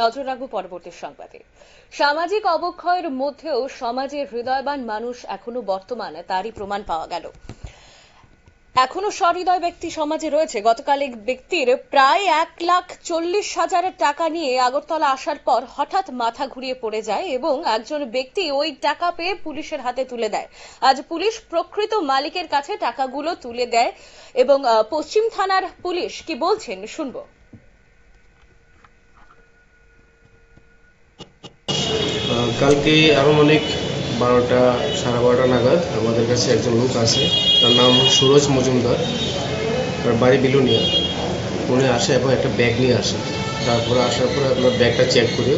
নজর রাখব পরবর্তী সংবাদে। সামাজিক অবক্ষয়ের মধ্যেও সমাজের হৃদয়বান মানুষ এখনও বর্তমান তারই প্রমাণ পাওয়া গেল। এখনও সহৃদয় ব্যক্তি সমাজে রয়েছে। গতকাল এক ব্যক্তির প্রায় এক লাখ চল্লিশ হাজারের টাকা নিয়ে আগরতলা আসার পর হঠাৎ মাথা ঘুরিয়ে পড়ে যায় এবং একজন ব্যক্তি ওই টাকা পেয়ে পুলিশের হাতে তুলে দেয়। আজ পুলিশ প্রকৃত মালিকের কাছে টাকাগুলো তুলে দেয় এবং পশ্চিম থানার পুলিশ কি বলছেন শুনব। কালকে আনুমানিক বারোটা, সাড়ে বারোটা নাগাদ আমাদের কাছে একজন লোক আসে তার নাম সুরজ মজুমদার। তার বাড়ি বিলুনিয়া। উনি আসে এবং একটা ব্যাগ নিয়ে আসে। তারপরে আসার পরে আপনার ব্যাগটা চেক করে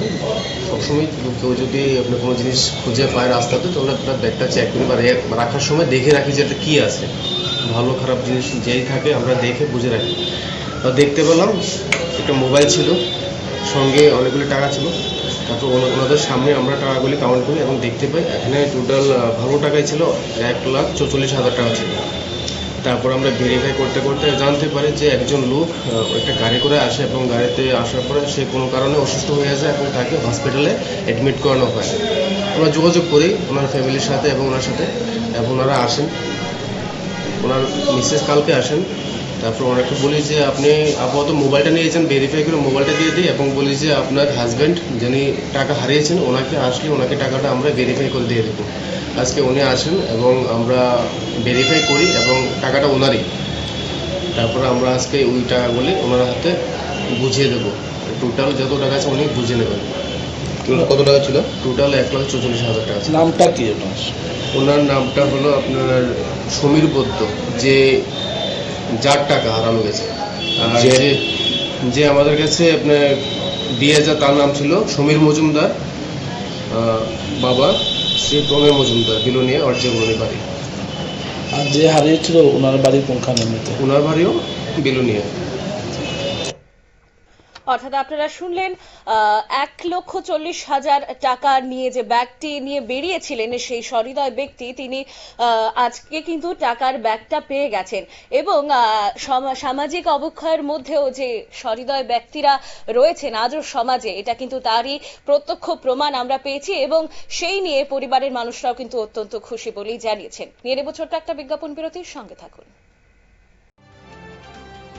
সবসময় কেউ যদি আপনার কোনো জিনিস খুঁজে পায় রাস্তাতে, তাহলে আপনার ব্যাগটা চেক করি বা রাখার সময় দেখে রাখি যে এটা কী আছে। ভালো, খারাপ জিনিস যেই থাকে আমরা দেখে বুঝে রাখি। দেখতে পেলাম, একটা মোবাইল ছিল। সঙ্গে অনেকগুলো টাকা ছিল। তারপর ওনা- ওনাদের সামনে আমরা টাকাগুলি কাউন্ট করি এবং দেখতে পাই এখানে টোটাল ভালো টাকাই ছিল এক লাখ চৌচল্লিশ হাজার টাকা ছিল। তারপর আমরা ভেরিফাই করতে করতে জানতে পারি যে একজন লোক একটা গাড়ি করে আসে এবং গাড়িতে আসার পরে সে কোনো কারণে অসুস্থ হয়ে যায় এবং তাকে হসপিটালে অ্যাডমিট করানো হয়। আমরা যোগাযোগ করি ওনার ফ্যামিলির সাথে এবং ওনার সাথে এবং ওনারা আসেন। ওনার মিসেস কালকে আসেন। তারপর ওনাকে বলি যে আপনি আপাতত মোবাইলটা নিয়েছেন ভেরিফাই করে মোবাইলটা দিয়ে দিই এবং বলি যে আপনার হাজব্যান্ড যিনি টাকা হারিয়েছেন ওনাকে আসলে ওনাকে টাকাটা আমরা ভেরিফাই করে দিয়ে দেবো। আজকে উনি আসেন এবং আমরা ভেরিফাই করি এবং টাকাটা ওনারই। তারপর আমরা আজকে ওই টাকাগুলি ওনার হাতে বুঝিয়ে দেবো। টোটাল যত টাকা আছে উনি বুঝে নেবেন। কত টাকা ছিল? টোটাল এক লাখ চৌচল্লিশ হাজার টাকা আছে নামটা কি ওনার নামটা হলো আপনার সমীর বদ্য যে যার টাকা হারানো গেছে। যে- যে আমাদের কাছে আপনার দিয়ে যা তার নাম ছিল সমীর মজুমদার বাবা শ্রী প্রমে মজুমদার বিলোনিয়া অর্জে বলনি বাড়ি। আর যে হারিয়েছিল ওনার বাড়ি কোনখানে? নামিত ওনার বাড়িও বিলোনিয়া। অর্থাৎ আপনারা শুনলেন এক লক্ষ চল্লিশ হাজার টাকা নিয়ে যে ব্যাগটি নিয়ে বেরিয়েছিলেন সেই সহৃদয় ব্যক্তি, তিনি আজকে কিন্তু টাকার ব্যাগটা পেয়ে গেছেন। এবং সামাজিক অবক্ষয়ের মধ্যেও যে সহৃদয় ব্যক্তিরা রয়েছেন আজও সমাজে, এটা কিন্তু তারই প্রত্যক্ষ প্রমাণ আমরা পেয়েছি এবং সেই নিয়ে পরিবারের মানুষরাও কিন্তু অত্যন্ত খুশি বলেই জানিয়েছেন। নিয়ে নেব ছোট্ট একটা বিজ্ঞাপন বিরতির সঙ্গে থাকুন।